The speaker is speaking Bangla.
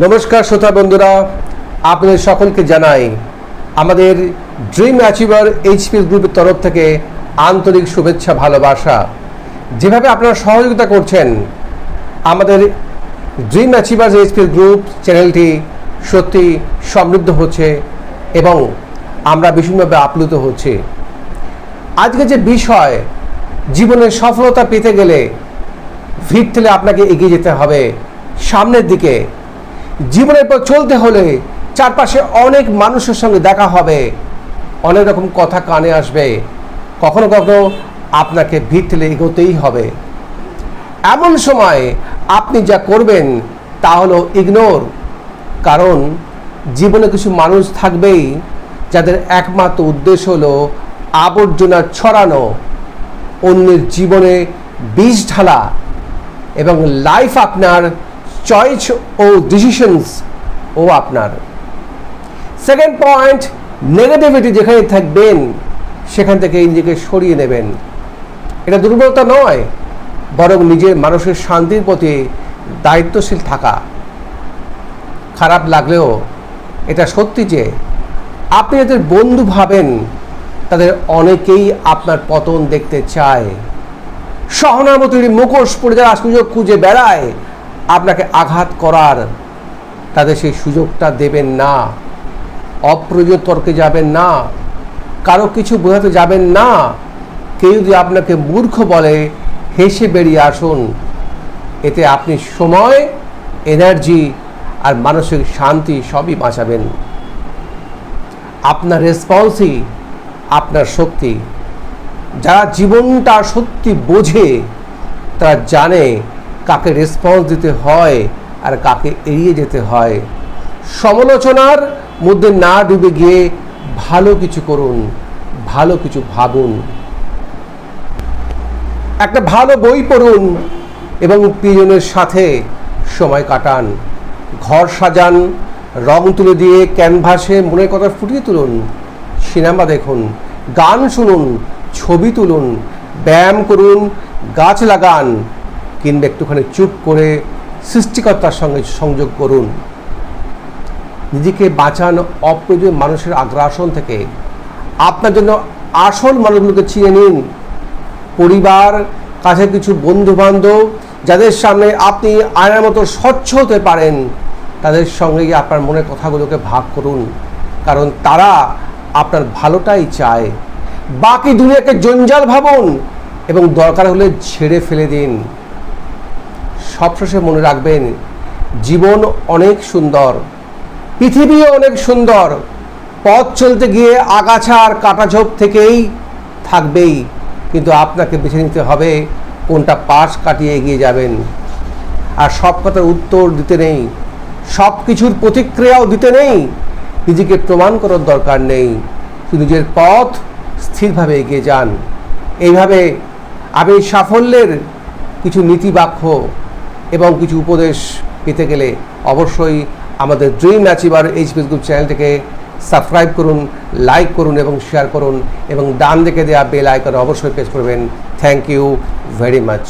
নমস্কার শ্রোতা বন্ধুরা, আপনাদের সকলকে জানাই, আমাদের ড্রিম অ্যাচিভার এইচপি গ্রুপের তরফ থেকে আন্তরিক শুভেচ্ছা, ভালোবাসা। যেভাবে আপনারা সহযোগিতা করছেন, আমাদের ড্রিম অ্যাচিভার এইচপি গ্রুপ চ্যানেলটি সত্যি সমৃদ্ধ হচ্ছে এবং আমরা ভীষণভাবে আপ্লুত হচ্ছি। আজকে যে বিষয় জীবনের সফলতা পেতে গেলে ভিড় ঠেলে আপনাকে এগিয়ে যেতে হবে। সামনের দিকে জীবনের পর চলতে হলে চারপাশে অনেক মানুষের সঙ্গে দেখা হবে। অনেক রকম কথা কানে আসবে। কখনো কখনো আপনাকে ঠেলে এগোতেই হবে। এমন সময় আপনি যা করবেন তা হলো ইগনোর কারণ জীবনে কিছু মানুষ থাকবেই যাদের একমাত্র উদ্দেশ্য হলো আবর্জনা ছড়ানো, অন্যের জীবনে বিষ ঢালা এবং লাইফ আপনার চয়েস ও ডিসিশনস ও আপনার সেকেন্ড পয়েন্ট নেগেটিভিটি যেখানে থাকবেন, সেখান থেকে নিজেকে সরিয়ে নেবেন। এটা দুর্বলতা নয়, বরং নিজের মানুষের শান্তির প্রতি দায়িত্বশীল থাকা। খারাপ লাগলেও এটা সত্যি যে, আপনি যাদের বন্ধু ভাবেন, তাদের অনেকেই আপনার পতন দেখতে চায়। সহানুভূতির মুখোশ পড়ে যারা সুযোগ খুঁজে বেড়ায় আপনাকে আঘাত করার তাদের সেই সুযোগটা দেবেন না। অপ্রয়োজন তর্কে যাবেন না। কারও কিছু বোঝাতে যাবেন না। কেউ যদি আপনাকে মূর্খ বলে, হেসে বেরিয়ে আসুন। এতে আপনি সময় এনার্জি আর মানসিক শান্তি সবই বাঁচাবেন। আপনার রেসপন্সই আপনার শক্তি। যারা জীবনটা সত্যি বোঝে, তারা জানে কাকে রেসপন্স দিতে হয় আর কাকে এড়িয়ে যেতে হয়। সমালোচনার মধ্যে না ডুবে গিয়ে ভালো কিছু করুন, ভালো কিছু ভাবুন। একটা ভালো বই পড়ুন এবং প্রিয়জনের সাথে সময় কাটান। ঘর সাজান, রং তুলে দিয়ে ক্যানভাসে মনের কথা ফুটিয়ে তুলুন। সিনেমা দেখুন, গান শুনুন, ছবি তুলুন, ব্যায়াম করুন, গাছ লাগান কিংবা একটুখানি চুপ করে সৃষ্টিকর্তার সঙ্গে সংযোগ করুন। নিজেকে বাঁচান অপ্রয়োজনীয় মানুষের আগ্রাসন থেকে। আপনার জন্য আসল মানুষগুলোকে চিনে নিন। পরিবার কাছে কিছু বন্ধু বান্ধব যাদের সামনে আপনি আয়নার মতো স্বচ্ছ হতে পারেন, তাদের সঙ্গে আপনার মনের কথাগুলোকে ভাগ করুন। কারণ তারা আপনার ভালোটাই চায়। বাকি দুনিয়াকে জঞ্জাল ভাবুন এবং দরকার হলে ছেড়ে ফেলে দিন। সবশেষে মনে রাখবেন, জীবন অনেক সুন্দর, পৃথিবীও অনেক সুন্দর, পথ চলতে গিয়ে আগাছা আর কাটাঝোপ থেকেই থাকবেই, কিন্তু আপনাকে বেছে নিতে হবে কোনটা পাশ কাটিয়ে এগিয়ে যাবেন। আর সব কথার উত্তর দিতে নেই, সব কিছুর প্রতিক্রিয়াও দিতে নেই, নিজেকে প্রমাণ করার দরকার নেই নিজের পথ স্থিরভাবে এগিয়ে যান। এইভাবে আমি সাফল্যের কিছু নীতিবাক্য এবং কিছু উপদেশ পেতে গেলে অবশ্যই আমাদের ড্রিম অ্যাচিভার এইচ ফেসবুক চ্যানেলটিকে সাবস্ক্রাইব করুন লাইক করুন এবং শেয়ার করুন এবং ডান দেখে দেওয়া বেল আইকনে অবশ্যই প্রেস করবেন। Thank you very much